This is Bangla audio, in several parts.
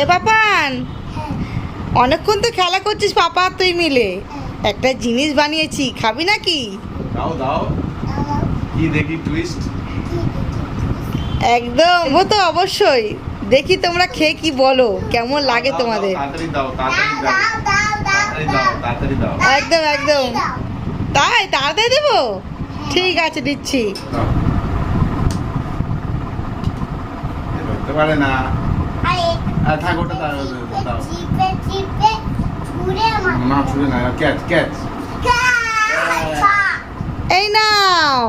এ পাপান অনেকক্ষণ তো খেলা করছিস পাপা আর তুই মিলে। একটা জিনিস বানিয়েছি খাবি নাকি? দাও দাও। কি দেখি টুইস্ট একদম ও তো অবশ্যই। দেখি তোমরা খেয়ে কি বলো কেমন লাগে তোমাদের। তাড়াতাড়ি দাও তাড়াতাড়ি দাও। তাড়াতাড়ি দাও তাড়াতাড়ি দাও। একদম একদম। তাই তাড়াতাড়ি দেবো? ঠিক আছে দিচ্ছি। পারে না। থাক ওটা দাও দাও, দাও না ছুড়ে না ক্যাচ ক্যাচ। এই নাও।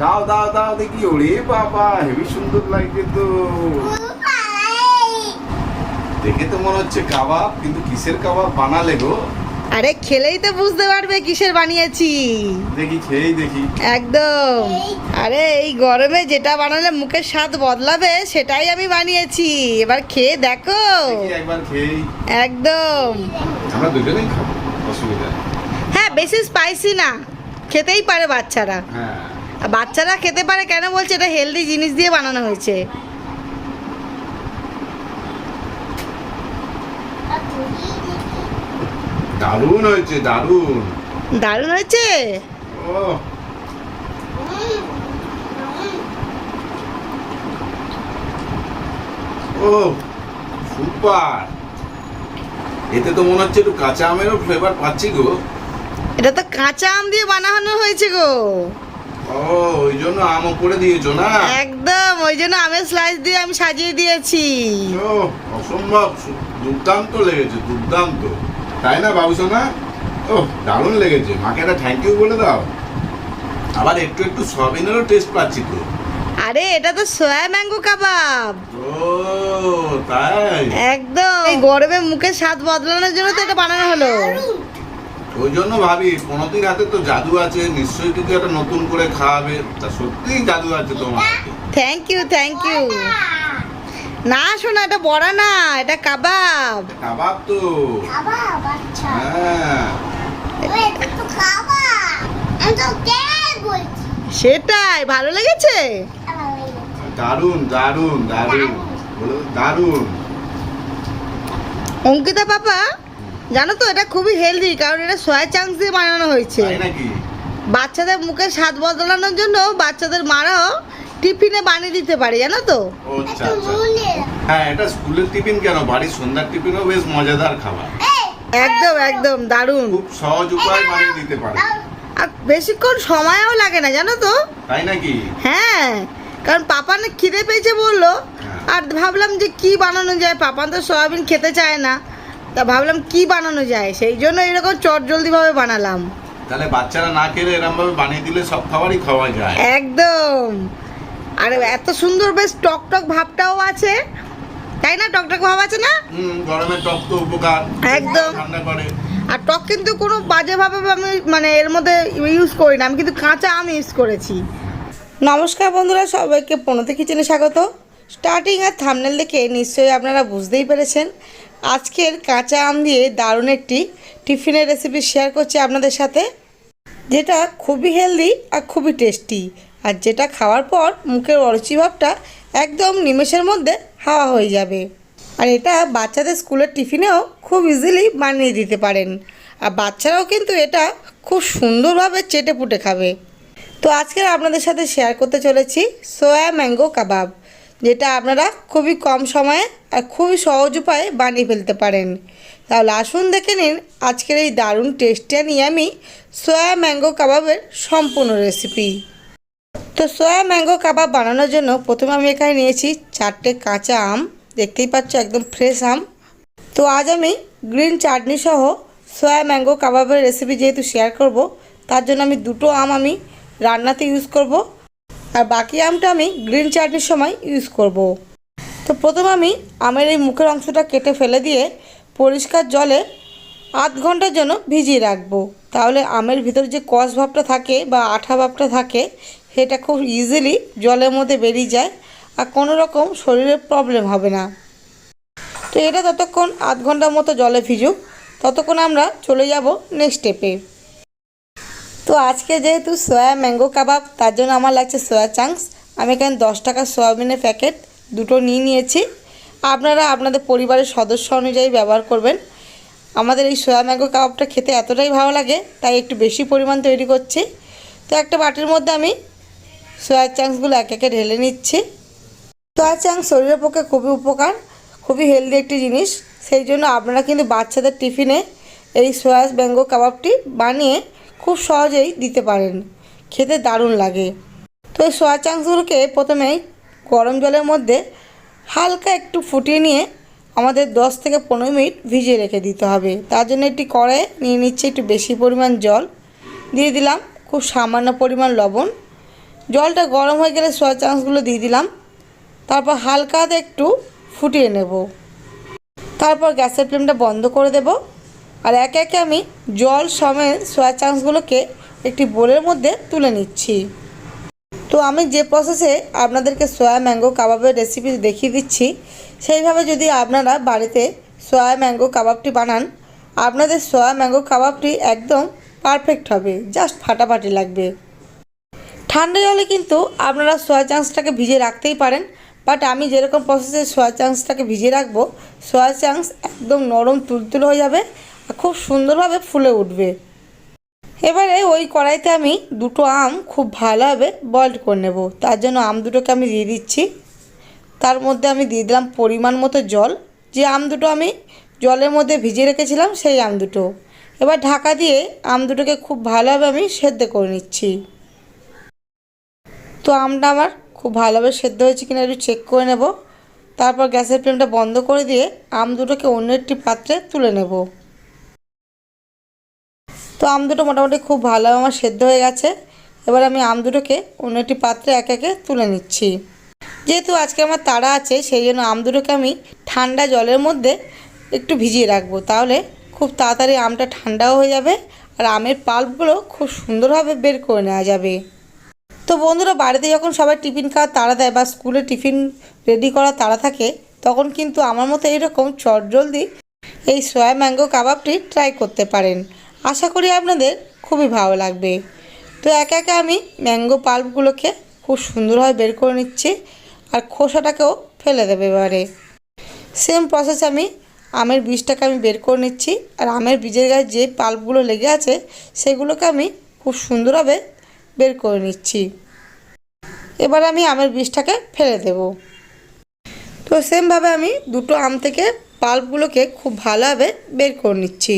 দাও দাও দাও দেখি ওরে বাবা হেভি সুন্দর লাগছে তো। দেখে তো মনে হচ্ছে কাবাব কিন্তু কিসের কাবাব বানালে গো? আরে খেলেই তো বুঝতে পারবে কিসের বানিয়েছি। দেখি খেয়েই দেখি। একদম। আরে এই গরমে যেটা বানালে মুখের স্বাদ বদলাবে সেটাই আমি বানিয়েছি। এবার খেয়ে দেখো। একদম। আমরা দুজনেই খাব অসুবিধা হ্যাঁ বেশি স্পাইসি না। খেতেই পারে বাচ্চারা। হ্যাঁ। বাচ্চারা খেতে পারে কেন বলছে এটা হেলদি জিনিস দিয়ে বানানো হয়েছে। দারুণ হয়েছে দারুণ। দারুণ হয়েছে? ও ও সুপার। এতে তো মনে হচ্ছে একটু কাঁচা আমেরও ফ্লেভার পাচ্ছি গো। এটা তো কাঁচা আম দিয়ে বানানো হয়েছে গো। ও ওই জন্য আম করে দিয়েছ না? একদম ওই জন্য আমের স্লাইস দিয়ে আমি সাজিয়ে দিয়েছি। ও অসম্ভব দুর্দান্ত লেগেছে দুর্দান্ত। তাই না বাবু সোনা ও দারুণ লেগেছে। মাকে একটা থ্যাংক ইউ বলে দাও। আবার একটু একটু সয়াবিনেরও টেস্ট পাচ্ছি তো। আরে এটা তো সয়া ম্যাঙ্গো কাবাব ও তাই? একদম। এই গরমে মুখে স্বাদ বদলানোর জন্য তো এটা বানানো হলো। ওই জন্য ভাবি পনতির হাতে তো জাদু আছে নিশ্চয়ই তুই একটা নতুন করে খাওয়াবে। তা সত্যিই জাদু আছে তোমার থ্যাংক ইউ থ্যাংক ইউ না শোনা এটা বড়া না এটা কাবাব। কাবাব তো। হ্যাঁ। সেটাই ভালো লেগেছে? দারুণ দারুণ দারুণ। বলো দারুণ। অঙ্কিতা পাপা জানো তো এটা খুবই হেলদি কারণ এটা সয়া চাংস দিয়ে বানানো হয়েছে। বাচ্চাদের মুখে স্বাদ বদলানোর জন্য বাচ্চাদের মারাও টিফিনে বানিয়ে দিতে পারি জানো তো? আচ্ছা আচ্ছা। হ্যাঁ এটা স্কুলের টিফিন কেন? বাড়ির সন্ধ্যার টিফিনও বেশ মজাদার খাবার। একদম একদম দারুণ। খুব সহজ উপায় বানিয়ে দিতে পারে। আর বেশিক্ষণ সময়ও লাগে না জানো তো? তাই নাকি? হ্যাঁ কারণ পাপা না খিদে পেয়েছে বলল। হ্যাঁ। আর ভাবলাম যে কি বানানো যায় পাপান তো সয়াবিন খেতে চায় না। তা ভাবলাম কি বানানো যায় সেই জন্য এরকম চট জলদিভাবে বানালাম। তাহলে বাচ্চারা না খেলে এরম ভাবে বানিয়ে দিলে সব খাবারই খাওয়া যায়। একদম। আর এত সুন্দর বেশ টক টক ভাবটাও আছে। তাই না? টক টক ভাব আছে না? গরমের টক তো উপকার। একদম। ঠান্ডা করে। আর টক কিন্তু কোনো বাজেভাবে আমি মানে এর মধ্যে ইউজ করি না। আমি কিন্তু কাঁচা আম ইউজ করেছি। নমস্কার বন্ধুরা সবাইকে পনেতে কিচেনে স্বাগত। স্টার্টিং আর থামনেল দেখে নিশ্চয়ই আপনারা বুঝতেই পেরেছেন। আজকের কাঁচা আম দিয়ে দারুণ একটি টিফিনের রেসিপি শেয়ার করছি আপনাদের সাথে। যেটা খুবই হেলদি আর খুবই টেস্টি আর যেটা খাওয়ার পর মুখের অরুচি ভাবটা একদম নিমেষের মধ্যে হাওয়া হয়ে যাবে। আর এটা বাচ্চাদের স্কুলের টিফিনেও খুব ইজিলি বানিয়ে দিতে পারেন। আর বাচ্চারাও কিন্তু এটা খুব সুন্দরভাবে চেটে পুটে খাবে। তো আজকে আপনাদের সাথে শেয়ার করতে চলেছি সোয়া ম্যাঙ্গো কাবাব যেটা আপনারা খুবই কম সময়ে আর খুবই সহজ উপায়ে বানিয়ে ফেলতে পারেন। তাহলে আসুন দেখে নিন আজকের এই দারুণ টেস্টি আর ইয়ামি সোয়া ম্যাঙ্গো কাবাবের সম্পূর্ণ রেসিপি তো সোয়া ম্যাঙ্গো কাবাব বানানোর জন্য প্রথমে আমি এখানে নিয়েছি চারটে কাঁচা আম। দেখতেই পাচ্ছ একদম ফ্রেশ আম। তো আজ আমি গ্রিন চাটনি সহ সোয়া ম্যাঙ্গো কাবাবের রেসিপি যেহেতু শেয়ার করব, তার জন্য আমি দুটো আম আমি রান্নাতে ইউজ করব। আর বাকি আমটা আমি গ্রিন চাটনির সময় ইউজ করব। তো প্রথমে আমি আমের এই মুখের অংশটা কেটে ফেলে দিয়ে পরিষ্কার জলে আধ ঘণ্টার জন্য ভিজিয়ে রাখব। তাহলে আমের ভিতরে যে কষ ভাবটা থাকে বা আঠা ভাবটা থাকে সেটা খুব ইজিলি জলের মধ্যে বেরিয়ে যায় আর কোনো রকম শরীরের প্রবলেম হবে না। তো এটা ততক্ষণ আধ ঘণ্টার মতো জলে ভিজুক ততক্ষণ আমরা চলে যাব নেক্সট স্টেপে তো আজকে যেহেতু সয়া ম্যাঙ্গো কাবাব তার জন্য আমার লাগছে সয়া চাংস আমি এখানে দশ টাকার সয়াবিনের প্যাকেট দুটো নিয়ে নিয়েছি। আপনারা আপনাদের পরিবারের সদস্য অনুযায়ী ব্যবহার করবেন। আমাদের এই সোয়া ম্যাঙ্গো কাবাবটা খেতে এতটাই ভালো লাগে, তাই একটু বেশি পরিমাণ তৈরি করছি। তো একটা বাটির মধ্যে আমি সোয়া চাংসগুলো এক একে ঢেলে নিচ্ছি। সোয়া চাংস শরীরের পক্ষে খুবই উপকার, খুবই হেলদি একটি জিনিস। সেই জন্য আপনারা কিন্তু বাচ্চাদের টিফিনে এই সোয়া ম্যাঙ্গো কাবাবটি বানিয়ে খুব সহজেই দিতে পারেন। খেতে দারুণ লাগে। তো এই সোয়া চাংসগুলোকে প্রথমে গরম জলের মধ্যে হালকা একটু ফুটিয়ে নিয়ে আমাদের 10 থেকে পনেরো মিনিট ভিজিয়ে রেখে দিতে হবে। তার জন্য একটি কড়াইয়ে নিয়ে নিচ্ছে একটু বেশি পরিমাণ জল। দিয়ে দিলাম খুব সামান্য পরিমাণ লবণ। জলটা গরম হয়ে গেলে সোয়া চাংসগুলো দিয়ে দিলাম। তারপর হালকা একটু ফুটিয়ে নেব। তারপর গ্যাসের ফ্লেমটা বন্ধ করে দেব। আর একে একে আমি জল সমেত সোয়া চাংসগুলোকে একটি বোলের মধ্যে তুলে নিচ্ছি। তো আমি যে প্রসেসে আপনাদেরকে সোয়া ম্যাঙ্গো কাবাবের রেসিপি দেখিয়ে দিচ্ছি, সেইভাবে যদি আপনারা বাড়িতে সোয়া ম্যাঙ্গো কাবাবটি বানান, আপনাদের সোয়া ম্যাঙ্গো কাবাবটি একদম পারফেক্ট হবে জাস্ট ফাটাফাটি লাগবে। ঠান্ডা জলে কিন্তু আপনারা সোয়া চাংসটাকে ভিজে রাখতেই পারেন বাট আমি যেরকম প্রসেসে সোয়া চাংসটাকে ভিজিয়ে রাখব সোয়া চাংস একদম নরম তুলতুল হয়ে যাবে আর খুব সুন্দরভাবে ফুলে উঠবে। এবারে ওই কড়াইতে আমি দুটো আম খুব ভালোভাবে বয়েল করে নেব। তার জন্য আম দুটোকে আমি দিয়ে দিচ্ছি। তার মধ্যে আমি দিয়ে দিলাম পরিমাণ মতো জল। যে আম দুটো আমি জলের মধ্যে ভিজিয়ে রেখেছিলাম, সেই আম দুটো। এবার ঢাকা দিয়ে আম দুটোকে খুব ভালোভাবে আমি সেদ্ধ করে নিচ্ছি। তো আমটা আমার খুব ভালোভাবে সেদ্ধ হয়েছে কিনা একটু চেক করে নেব। তারপর গ্যাসের ফ্লেমটা বন্ধ করে দিয়ে আম দুটোকে অন্য একটি পাত্রে তুলে নেব। তো আম দুটো মোটামুটি খুব ভালোভাবে আমার সেদ্ধ হয়ে গেছে। এবার আমি আম দুটোকে অন্য একটি পাত্রে একে একে তুলে নিচ্ছি। যেহেতু আজকে আমার তাড়া আছে, সেই জন্য আম দুটোকে আমি ঠান্ডা জলের মধ্যে একটু ভিজিয়ে রাখব। তাহলে খুব তাড়াতাড়ি আমটা ঠান্ডাও হয়ে যাবে আর আমের পাল্পগুলো খুব সুন্দরভাবে বের করে নেওয়া যাবে। তো বন্ধুরা বাড়িতে যখন সবাই টিফিন খাওয়ার তাড়া দেয় বা স্কুলে টিফিন রেডি করা তাড়া থাকে, তখন কিন্তু আমার মতো এইরকম চটজলদি এই সয়া ম্যাঙ্গো কাবাবটি ট্রাই করতে পারেন। আশা করি আপনাদের খুবই ভালো লাগবে। তো একে একে আমি ম্যাঙ্গো পাল্পগুলোকে খুব সুন্দরভাবে বের করে নিচ্ছি আর খোসাটাকেও ফেলে দেবে এবারে। সেম প্রসেস আমি আমের বীজটাকে আমি বের করে নিচ্ছি আর আমের বীজের গায়ে যে পাল্পগুলো লেগে আছে, সেগুলোকে আমি খুব সুন্দরভাবে বের করে নিচ্ছি। এবার আমি আমের বীজটাকে ফেলে দেব। তো সেমভাবে আমি দুটো আম থেকে পাল্পগুলোকে খুব ভালোভাবে বের করে নিচ্ছি।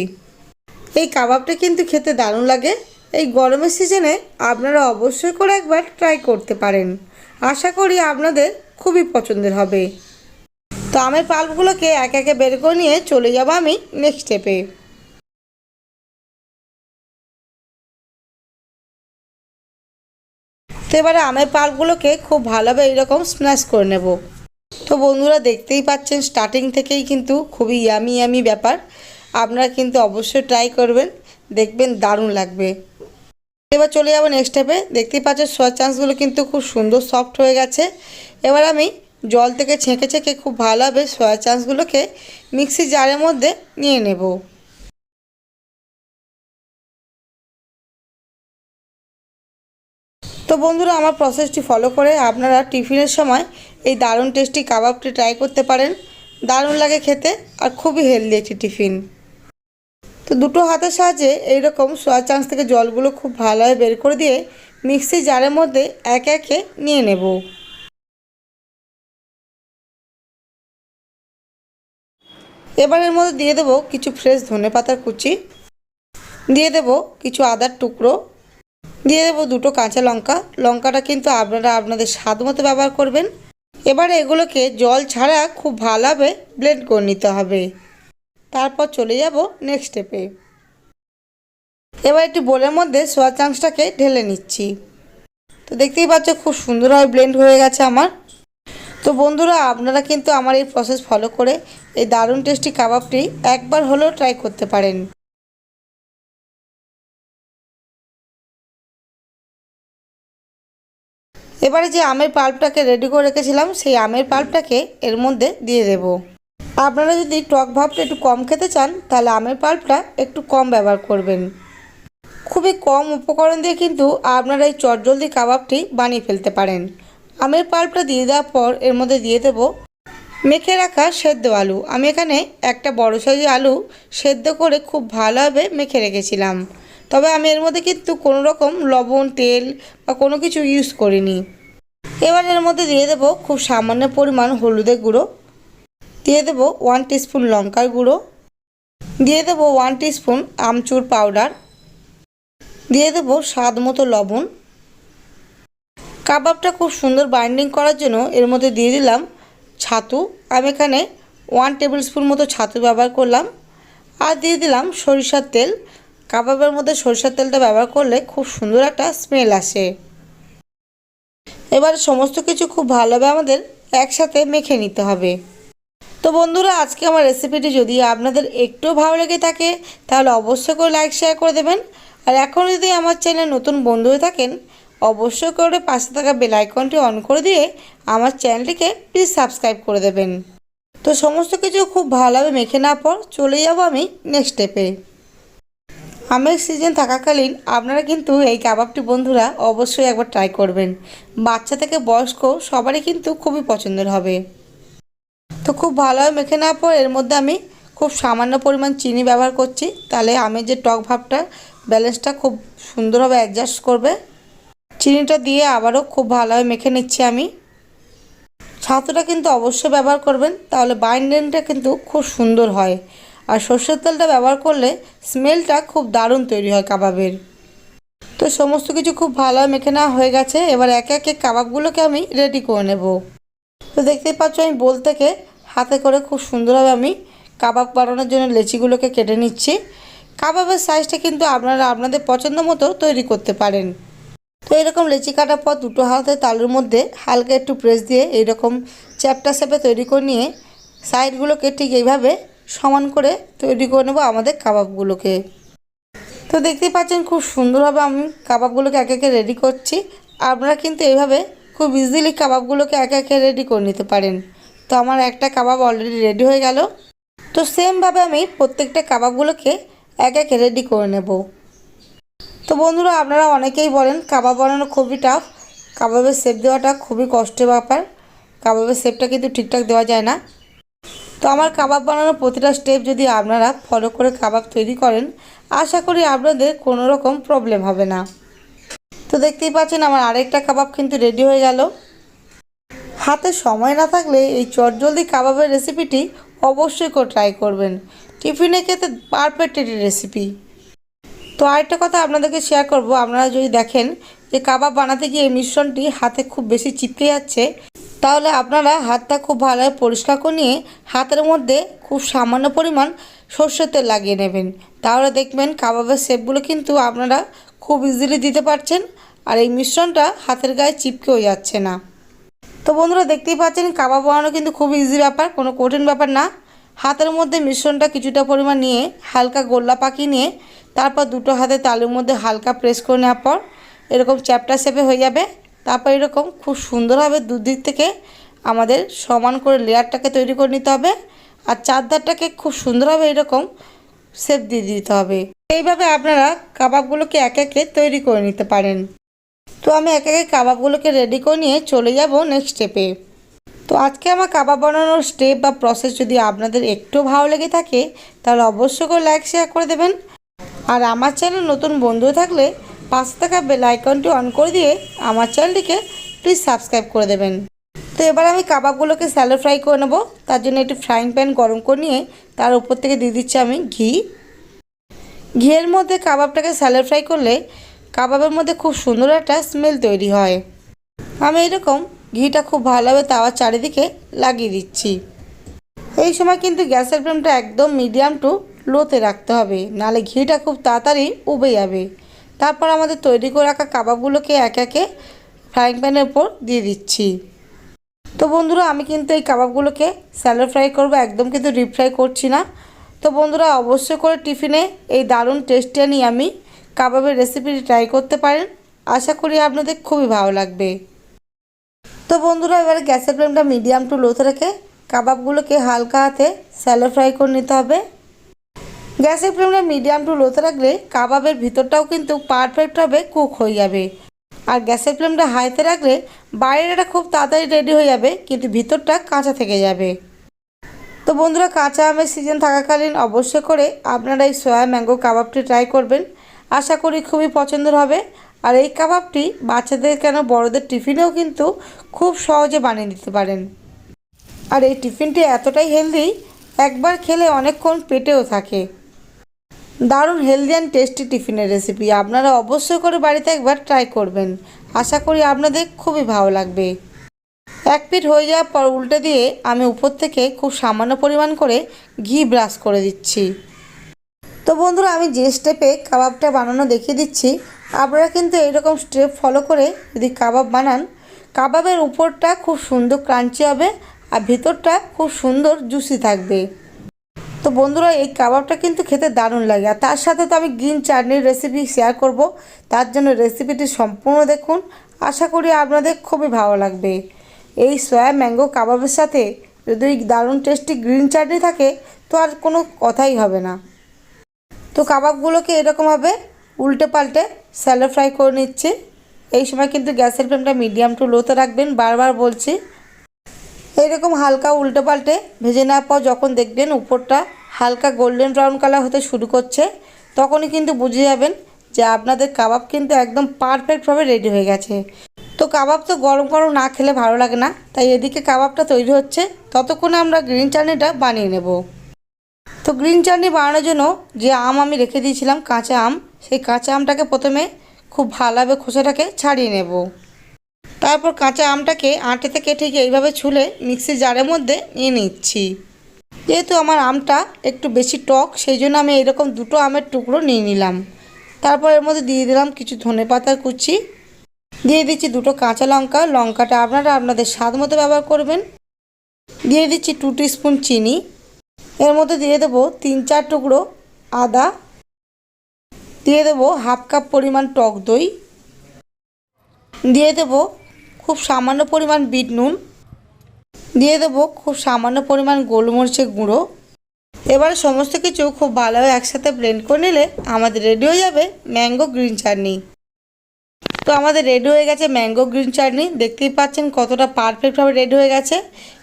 এই কাবাবটা কিন্তু খেতে দারুণ লাগে। এই গরমের সিজনে আপনারা অবশ্যই করে একবার ট্রাই করতে পারেন। আশা করি আপনাদের খুবই পছন্দের হবে। তো আমের পাল্পগুলোকে এক একে বের করে নিয়ে চলে যাব আমি নেক্সট স্টেপে তো এবারে আমের পাল্পগুলোকে খুব ভালোভাবে এইরকম স্ম্যাশ করে নেব। তো বন্ধুরা দেখতেই পাচ্ছেন স্টার্টিং থেকেই কিন্তু খুবই ইয়ামি ইয়ামি ব্যাপার। আপনারা কিন্তু অবশ্যই ট্রাই করবেন, দেখবেন দারুণ লাগবে। এবার চলে যাব নেক্সট স্টেপে দেখতেই পাচ্ছেন সোয়া চান্সগুলো কিন্তু খুব সুন্দর সফট হয়ে গেছে। এবার আমি জল থেকে ছেঁকে ছেঁকে খুব ভালোভাবে সোয়া চান্সগুলোকে মিক্সি জারের মধ্যে নিয়ে নেব। তো বন্ধুরা, আমার প্রসেসটি ফলো করে আপনারা টিফিনের সময় এই দারুণ টেস্টি কাবাবটি ট্রাই করতে পারেন। দারুণ লাগে খেতে আর খুবই হেলদি একটি টিফিন। তো দুটো হাতের সাহায্যে এইরকম সোয়া চান্স থেকে জলগুলো খুব ভালোভাবে বের করে দিয়ে মিক্সি জারের মধ্যে একে একে নিয়ে নেব। এবারের মধ্যে দিয়ে দেবো কিছু ফ্রেশ ধনে পাতার কুচি। দিয়ে দেবো কিছু আদার টুকরো। দিয়ে দেবো দুটো কাঁচা লঙ্কা। লঙ্কাটা কিন্তু আপনারা আপনাদের স্বাদ মতো ব্যবহার করবেন। এবারে এগুলোকে জল ছাড়া খুব ভালোভাবে ব্লেন্ড করে নিতে হবে। তারপর চলে যাব নেক্সট স্টেপে এবার একটি বোলের মধ্যে সোয়া চাংসটাকে ঢেলে নিচ্ছি। তো দেখতেই পাচ্ছ খুব সুন্দরভাবে ব্লেন্ড হয়ে গেছে আমার। তো বন্ধুরা, আপনারা কিন্তু আমার এই প্রসেস ফলো করে এই দারুণ টেস্টি কাবাবটি একবার হলেও ট্রাই করতে পারেন। এবারে যে আমের পাল্পটাকে রেডি করে রেখেছিলাম, সেই আমের পাল্পটাকে এর মধ্যে দিয়ে দেব। আপনারা যদি টক ভাবটা একটু কম খেতে চান, তাহলে আমের পাল্পটা একটু কম ব্যবহার করবেন। খুবই কম উপকরণ দিয়ে কিন্তু আপনারা এই চটজলদি কাবাবটি বানিয়ে ফেলতে পারেন। আমের পাল্পটা দিয়ে দেওয়ার পর এর মধ্যে দিয়ে দেব মেখে রাখা সেদ্ধ আলু। আমি এখানে একটা বড় সাইজের আলু সেদ্ধ করে খুব ভালোভাবে মেখে রেখেছিলাম। তবে আমি এর মধ্যে কিন্তু কোনো রকম লবণ, তেল বা কোনো কিছু ইউজ করিনি। এবার এর মধ্যে দিয়ে দেবো খুব সামান্য পরিমাণ হলুদের গুঁড়ো। দিয়ে দেবো ওয়ান টিস্পুন লঙ্কার গুঁড়ো। দিয়ে দেবো ওয়ান টিস্পুন আমচুর পাউডার দিয়ে দেবো স্বাদ মতো লবণ। কাবাবটা খুব সুন্দর বাইন্ডিং করার জন্য এর মধ্যে দিয়ে দিলাম ছাতু। আমি এখানে ওয়ান টেবিল স্পুন মতো ছাতু ব্যবহার করলাম। আর দিয়ে দিলাম সরিষার তেল। কাবাবের মধ্যে সরষের তেলটা ব্যবহার করলে খুব সুন্দর একটা স্মেল আসে। এবার সমস্ত কিছু খুব ভালোভাবে আমাদের একসাথে মেখে নিতে হবে। তো বন্ধুরা, আজকে আমার রেসিপিটি যদি আপনাদের একটু ভালো লেগে থাকে, তাহলে অবশ্যই করে লাইক শেয়ার করে দেবেন। আর এখন যদি আমার চ্যানেল নতুন বন্ধু হয়ে থাকেন, অবশ্যই করে পাশে থাকা বেল আইকনটি অন করে দিয়ে আমার চ্যানেলটিকে প্লিজ সাবস্ক্রাইব করে দেবেন। তো সমস্ত কিছু খুব ভালোভাবে মেখে না পর চলে যাব আমি নেক্সট স্টেপে আমের সিজন থাকাকালীন আপনারা কিন্তু এই কাবাবটি বন্ধুরা অবশ্যই একবার ট্রাই করবেন। বাচ্চা থেকে বয়স্ক সবারই কিন্তু খুবই পছন্দের হবে। তো খুব ভালোভাবে মেখে নেওয়ার পর এর মধ্যে আমি খুব সামান্য পরিমাণ চিনি ব্যবহার করছি। তাহলে আমের যে টক ভাবটা, ব্যালেন্সটা খুব সুন্দরভাবে অ্যাডজাস্ট করবে। চিনিটা দিয়ে আবারও খুব ভালোভাবে মেখে নিচ্ছি আমি। ছাতুটা কিন্তু অবশ্যই ব্যবহার করবেন, তাহলে বাইন্ডিংটা কিন্তু খুব সুন্দর হয়। আর সর্ষের তেলটা ব্যবহার করলে স্মেলটা খুব দারুণ তৈরি হয় কাবাবের। তো সমস্ত কিছু খুব ভালোভাবে মেখে নেওয়া হয়ে গেছে। এবার একে একে কাবাবগুলোকে আমি রেডি করে নেব। তো দেখতেই পাচ্ছ আমি বোল থেকে হাতে করে খুব সুন্দরভাবে আমি কাবাব বানানোর জন্য লেচিগুলোকে কেটে নিচ্ছি। কাবাবের সাইজটা কিন্তু আপনারা আপনাদের পছন্দ মতো তৈরি করতে পারেন। তো এরকম লেচি কাটার পর দুটো হাতে তালুর মধ্যে হালকা একটু প্রেস দিয়ে এইরকম চ্যাপটা শেপে তৈরি করে নিয়ে সাইডগুলোকে ঠিক এইভাবে সমান করে তৈরি করে নেব আমাদের কাবাবগুলোকে। তো দেখতেই পাচ্ছেন খুব সুন্দরভাবে আমি কাবাবগুলোকে একে একে রেডি করছি। আপনারা কিন্তু এইভাবে খুব ইজিলি কাবাবগুলোকে একে একে রেডি করে নিতে পারেন। তো আমার একটা কাবাব অলরেডি রেডি হয়ে গেল। তো সেমভাবে আমি প্রত্যেকটা কাবাবগুলোকে এক একে রেডি করে নেব। তো বন্ধুরা, আপনারা অনেকেই বলেন কাবাব বানানো খুবই টাফ কাবাবের শেপ দেওয়াটা খুবই কষ্টের ব্যাপার। কাবাবের শেপটা কিন্তু ঠিকঠাক দেওয়া যায় না। তো আমার কাবাব বানানোর প্রতিটা স্টেপ যদি আপনারা ফলো করে কাবাব তৈরি করেন, আশা করি আপনাদের কোনো রকম প্রবলেম হবে না। তো দেখতেই পাচ্ছেন আমার আরেকটা কাবাব কিন্তু রেডি হয়ে গেল। হাতে সময় না থাকলে এই চটজলদি কাবাবের রেসিপিটি অবশ্যই করে ট্রাই করবেন। টিফিনে খেতে পারফেক্ট একটি রেসিপি তো আরেকটা কথা আপনাদেরকে শেয়ার করব। আপনারা যদি দেখেন যে কাবাব বানাতে গিয়ে এই মিশ্রণটি হাতে খুব বেশি চিপকে যাচ্ছে তাহলে আপনারা হাতটা খুব ভালোভাবে পরিষ্কার করে নিয়ে হাতের মধ্যে খুব সামান্য পরিমাণ সর্ষের তেল লাগিয়ে নেবেন। তাহলে দেখবেন কাবাবের শেপগুলো কিন্তু আপনারা খুব ইজিলি দিতে পারছেন আর এই মিশ্রণটা হাতের গায়ে চিপকেও যাচ্ছে না। তো বন্ধুরা দেখতেই পাচ্ছেন কাবাব বানানো কিন্তু খুব ইজি ব্যাপার, কোনো কঠিন ব্যাপার না। হাতের মধ্যে মিশ্রণটা কিছুটা পরিমাণ নিয়ে হালকা গোল্লা পাকিয়ে নিয়ে তারপর দুটো হাতে তালুর মধ্যে হালকা প্রেস করে নেওয়ার পর এরকম চ্যাপটা শেপে হয়ে যাবে। তারপর এরকম খুব সুন্দরভাবে দুদিক থেকে আমাদের সমান করে লেয়ারটাকে তৈরি করে নিতে হবে। আর চারধারটাকে খুব সুন্দরভাবে এরকম শেপ দিয়ে দিতে হবে। এইভাবে আপনারা কাবাবগুলোকে এক একে তৈরি করে নিতে পারেন। তো আমি এক একে কাবাবগুলোকে রেডি করে নিয়ে চলে যাব নেক্সট স্টেপে তো আজকে আমার কাবাব বানানোর স্টেপ বা প্রসেস যদি আপনাদের একটু ভালো লেগে থাকে, তাহলে অবশ্যই করে লাইক শেয়ার করে দেবেন। আর আমার চ্যানেল নতুন বন্ধু থাকলে পাশে থাকা বেল আইকনটি অন করে দিয়ে আমার চ্যানেলটিকে প্লিজ সাবস্ক্রাইব করে দেবেন। তো এবার আমি কাবাবগুলোকে স্যালো ফ্রাই করে নেব। তার জন্য একটি ফ্রাইং প্যান গরম করে নিয়ে তার উপর থেকে দিয়ে দিচ্ছি আমি ঘি। ঘিয়ের মধ্যে কাবাবটাকে স্যালো ফ্রাই করলে কাবাবের মধ্যে খুব সুন্দর একটা স্মেল তৈরি হয়। আমি এরকম ঘিটা খুব ভালোভাবে তাওয়ার চারিদিকে লাগিয়ে দিচ্ছি। এই সময় কিন্তু গ্যাসের ফ্লেমটা একদম মিডিয়াম টু লোতে রাখতে হবে। নাহলে ঘিটা খুব তাড়াতাড়ি উবে যাবে। তারপর আমাদের তৈরি করে রাখা কাবাবগুলোকে এক একে ফ্রাইং প্যানের উপর দিয়ে দিচ্ছি। তো বন্ধুরা, আমি কিন্তু এই কাবাবগুলোকে স্যালো ফ্রাই করব, একদম কিন্তু ডিপ ফ্রাই করছি না। তো বন্ধুরা, অবশ্যই করে টিফিনে এই দারুণ টেস্টটা নিয়ে আমি কাবাবের রেসিপিটি ট্রাই করতে পারেন। আশা করি আপনাদের খুবই ভালো লাগবে। তো বন্ধুরা, এবারে গ্যাসের ফ্লেমটা মিডিয়াম টু লোতে রেখে কাবাবগুলোকে হালকা হাতে স্যালো ফ্রাই করে নিতে হবে। গ্যাসের ফ্লেমটা মিডিয়াম টু লোতে রাখলে কাবাবের ভিতরটাও কিন্তু পারফেক্টভাবে কুক হয়ে যাবে। আর গ্যাসের ফ্লেমটা হাইতে রাখলে বাইরেটা খুব তাড়াতাড়ি রেডি হয়ে যাবে, কিন্তু ভিতরটা কাঁচা থেকে যাবে। তো বন্ধুরা, কাঁচা আমের সিজন থাকাকালীন অবশ্যই করে আপনারা এই সয়া ম্যাঙ্গো কাবাবটি ট্রাই করবেন। আশা করি খুবই পছন্দের হবে। আর এই কাবাবটি বাচ্চাদের কেন বড়দের টিফিনেও কিন্তু খুব সহজে বানিয়ে নিতে পারেন। আর এই টিফিনটি এতটাই হেলদি একবার খেলে অনেকক্ষণ পেটেও থাকে। দারুণ হেলদি অ্যান্ড টেস্টি টিফিনের রেসিপি আপনারা অবশ্যই করে বাড়িতে একবার ট্রাই করবেন। আশা করি আপনাদের খুবই ভালো লাগবে। এক পিঠ হয়ে যাওয়ার পর উল্টে দিয়ে আমি উপর থেকে খুব সামান্য পরিমাণ করে ঘি ব্রাশ করে দিচ্ছি। তো বন্ধুরা, আমি যে স্টেপে কাবাবটা বানানো দেখিয়ে দিচ্ছি। আপনারা কিন্তু এইরকম স্টেপ ফলো করে যদি কাবাব বানান, কাবাবের উপরটা খুব সুন্দর ক্রাঞ্চি হবে আর ভিতরটা খুব সুন্দর জুসি থাকবে। তো বন্ধুরা, এই কাবাবটা কিন্তু খেতে দারুণ লাগে। আর তার সাথে তো আমি গ্রিন চাটনির রেসিপি শেয়ার করব। তার জন্য রেসিপিটি সম্পূর্ণ দেখুন। আশা করি আপনাদের খুবই ভালো লাগবে। এই সয়া ম্যাঙ্গো কাবাবের সাথে যদি দারুণ টেস্টি গ্রিন চাটনি থাকে, তো আর কোনো কথাই হবে না। তো কাবাবগুলোকে এরকমভাবে উল্টে পাল্টে স্যালো ফ্রাই করে নিচ্ছি। এই সময় কিন্তু গ্যাসের ফ্লেমটা মিডিয়াম টু লোতে রাখবেন। বারবার বলছি এইরকম হালকা উল্টে পাল্টে ভেজে নেওয়ার পর যখন দেখবেন উপরটা হালকা গোল্ডেন ব্রাউন কালার হতে শুরু করছে, তখনই কিন্তু বুঝে যাবেন যে আপনাদের কাবাব কিন্তু একদম পারফেক্টভাবে রেডি হয়ে গেছে। তো কাবাব তো গরম গরম না খেলে ভালো লাগে না, তাই এদিকে কাবাবটা তৈরি হচ্ছে। ততক্ষণে আমরা গ্রিন চাটনিটা বানিয়ে নেব। তো গ্রিন চাটনি বানানোর জন্য যে আম আমি রেখে দিয়েছিলাম, কাঁচা আম, সেই কাঁচা আমটাকে প্রথমে খুব ভালোভাবে খোসাটাকে ছাড়িয়ে নেব। তারপর কাঁচা আমটাকে আঁটেতে কেটে গিয়ে এইভাবে ছুলে মিক্সি জারের মধ্যে নিয়ে নিচ্ছি। যেহেতু আমার আমটা একটু বেশি টক, সেই জন্য আমি এরকম দুটো আমের টুকরো নিয়ে নিলাম। তারপর এর মধ্যে দিয়ে দিলাম কিছু ধনে পাতার কুচি। দিয়ে দিচ্ছি দুটো কাঁচা লঙ্কা। লঙ্কাটা আপনারা আপনাদের স্বাদ মতো ব্যবহার করবেন। দিয়ে দিচ্ছি টু স্পুন চিনি। এর মধ্যে দিয়ে দেবো তিন চার টুকরো আদা। দিয়ে দেবো হাফ কাপ পরিমাণ টক দই। দিয়ে দেবো খুব সামান্য পরিমাণ বিট নুন, দিয়ে দেবো খুব সামান্য পরিমাণ গোলমরিচের গুঁড়ো। এবারে সমস্ত কিছু খুব ভালোভাবে একসাথে ব্লেন্ড করে নিলে আমাদের রেডি হয়ে যাবে ম্যাঙ্গো গ্রিন চাটনি তো আমাদের রেডি হয়ে গেছে ম্যাঙ্গো গ্রিন চাটনি দেখতেই পাচ্ছেন কতটা পারফেক্টভাবে রেডি হয়ে গেছে।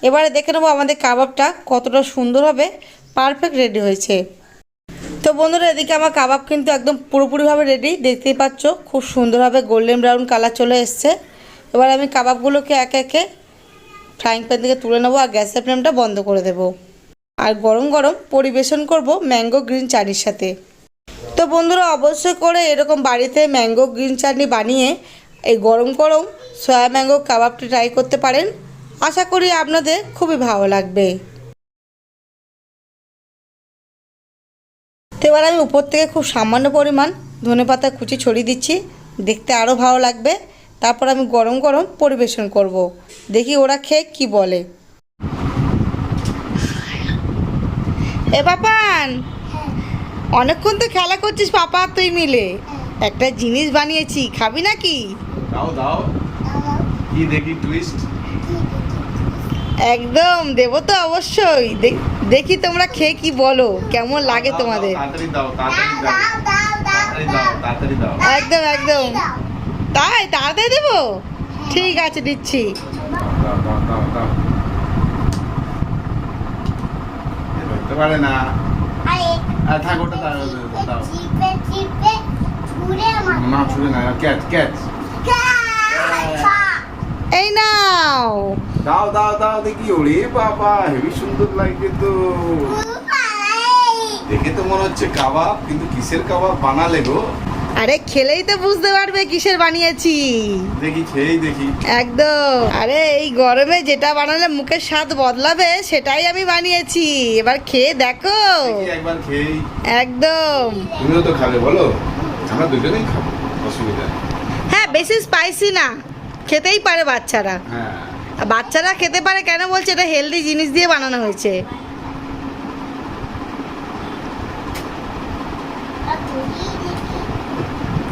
এবারে দেখে নেব আমাদের কাবাবটা কতটা সুন্দরভাবে পারফেক্ট রেডি হয়েছে। তো বন্ধুরা, এদিকে আমার কাবাব কিন্তু একদম পুরোপুরিভাবে রেডি দেখতেই পাচ্ছ, খুব সুন্দরভাবে গোল্ডেন ব্রাউন কালার চলে এসছে। এবার আমি কাবাবগুলোকে একে একে ফ্রাইং প্যান থেকে তুলে নেব আর গ্যাসের ফ্লেমটা বন্ধ করে দেবো। আর গরম গরম পরিবেশন করব ম্যাঙ্গো গ্রিন চাটনির সাথে। তো বন্ধুরা, অবশ্যই করে এরকম বাড়িতে ম্যাঙ্গো গ্রিন চাটনি বানিয়ে এই গরম গরম সয়া ম্যাঙ্গো কাবাবটি ট্রাই করতে পারেন। আশা করি আপনাদের খুবই ভালো লাগবে। তো এবার আমি উপর থেকে খুব সামান্য পরিমাণ ধনে পাতা কুচি ছড়িয়ে দিচ্ছি। দেখতে আরও ভালো লাগবে। তারপর আমি গরম গরম পরিবেশন করব। দেখি ওরা খেয়ে কি বলে। এ পাপান অনেকক্ষণ তো খেলা করছিস পাপা তুই মিলে। একটা জিনিস বানিয়েছি খাবি নাকি? দাও দাও। কি দেখি টুইস্ট একদম দেবো তো অবশ্যই। দেখ- দেখি তোমরা খেয়ে কি বলো কেমন লাগে তোমাদের? একদম একদম। তাই তাড়াতাড়ি দেবো? ঠিক আছে দিচ্ছি। পারে না। এই নাও। দাও দাও দাও দেখি ওরে বাবা হেভি সুন্দর লাগছে তো দেখে তো মনে হচ্ছে কাবাব কিন্তু কিসের কাবাব বানালে গো আরে খেলেই তো বুঝতে পারবে কিসের বানিয়েছি। দেখি খেয়েই দেখি। একদম। আরে এই গরমে যেটা বানালে মুখের স্বাদ বদলাবে সেটাই আমি বানিয়েছি। এবার খেয়ে দেখো। একবার খেয়েই। একদম। তুমিও তো খাবে বলো? আমরা দুজনেই খাব অসুবিধা হ্যাঁ বেশি স্পাইসি না। খেতেই পারে বাচ্চারা। হ্যাঁ। বাচ্চারা খেতে পারে কেন বলছে? এটা হেলদি জিনিস দিয়ে বানানো হয়েছে।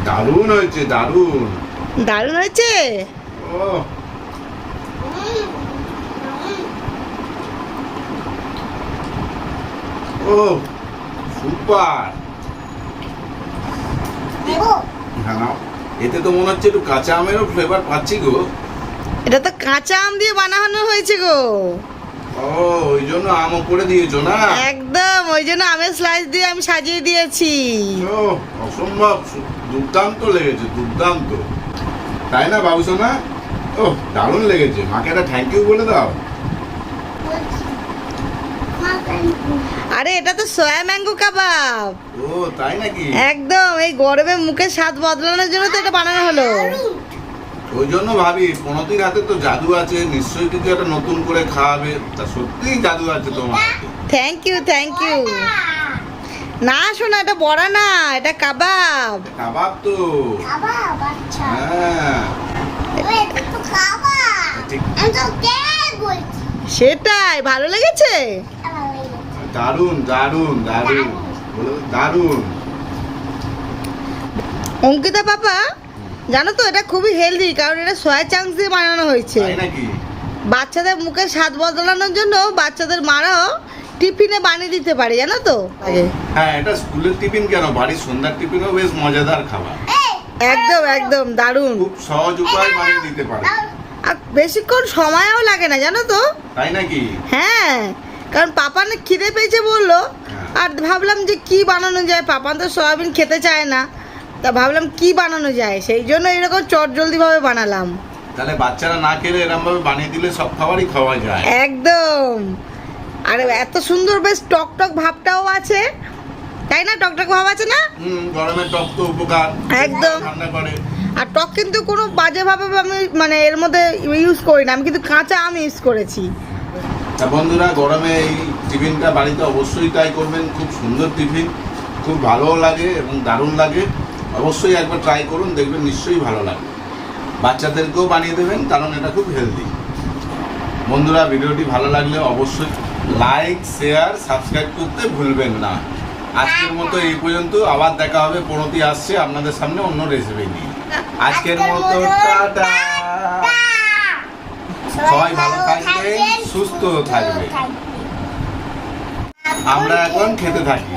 দারুণ হয়েছে দারুণ। দারুণ হয়েছে? ও সুপার। এতে তো মনে হচ্ছে একটু কাঁচা আমেরও ফ্লেভার পাচ্ছি গো। এটা তো কাঁচা আম দিয়ে বানানো হয়েছে গো। ও ওই জন্য আমও করে দিয়েছ না? একদম ওই জন্য আমের স্লাইস দিয়ে আমি সাজিয়ে দিয়েছি। ও অসম্ভব দুর্দান্ত লেগেছে দুর্দান্ত। তাই না বাবুসোনা? ও দারুণ লেগেছে। মাকে একটা থ্যাংক ইউ বলে দাও। আরে এটা তো সয়া ম্যাঙ্গো কাবাব ও তাই নাকি? একদম এই গরমে মুখের স্বাদ বদলানোর জন্য তো এটা বানানো হলো। ওই জন্য ভাবি পনতির হাতে তো জাদু আছে নিশ্চয়ই কিছু একটা নতুন করে খাওয়াবে। তা সত্যিই জাদু আছে তোমার থ্যাংক ইউ থ্যাংক ইউ না শোনা এটা বড়া না এটা কাবাব। কাবাব তো। হ্যাঁ। ঠিক। সেটাই ভালো লেগেছে? দারুণ দারুণ দারুণ। বলো তো, দারুণ। অঙ্কিতা পাপা? জানো তো এটা খুবই হেলদি কারণ এটা সয়া চাংস দিয়ে বানানো হয়েছে। বাচ্চাদের মুখে স্বাদ বদলানোর জন্য বাচ্চাদের মারাও টিফিনে বানিয়ে দিতে পারে জানো তো? হ্যাঁ এটা স্কুলের টিফিন কেন? বাড়ির সন্ধ্যার টিফিনও বেশ মজাদার খাবার। একদম একদম দারুণ। খুব সহজ উপায় বানিয়ে দিতে পারে। আর বেশিক্ষণ সময়ও লাগে না জানো তো? তাই নাকি? হ্যাঁ কারণ পাপা না খিদে পেয়েছে বলল। হ্যাঁ। আর ভাবলাম যে কি বানানো যায় পাপা তো সয়াবিন খেতে চায় না। তা ভাবলাম কি বানানো যায়? সেই জন্য এরকম চট জলদিভাবে বানালাম। তাহলে বাচ্চারা না খেলে এরম ভাবে বানিয়ে দিলে সব খাবারই খাওয়া যায়। একদম। আর এত সুন্দর বেশ টক টক ভাবটাও আছে। তাই না? টক টক ভাব আছে না? হুম গরমের টক তো উপকার। একদম। ঠান্ডা করে। আর টক কিন্তু কোনো বাজেভাবে আমি মানে এর মধ্যে ইউজ করি না আমি কিন্তু কাঁচা আম ইউজ করেছি। তা বন্ধুরা গরমে এই টিফিনটা বাড়িতে অবশ্যই ট্রাই করবেন। খুব সুন্দর টিফিন। খুব ভালোও লাগে এবং দারুণ লাগে। অবশ্যই একবার ট্রাই করুন দেখবেন নিশ্চয়ই ভালো লাগে বাচ্চাদেরকেও বানিয়ে দেবেন কারণ এটা খুব হেলদি বন্ধুরা ভিডিওটি ভালো লাগলে অবশ্যই লাইক শেয়ার সাবস্ক্রাইব করতে ভুলবেন না। আজকের মতো এই পর্যন্ত আবার দেখা হবে পনতি আসছে আপনাদের সামনে অন্য রেসিপি নিয়ে। আজকের মতো টাটা! সবাই ভালো থাকবে সুস্থ থাকবে আমরা এখন খেতে থাকি।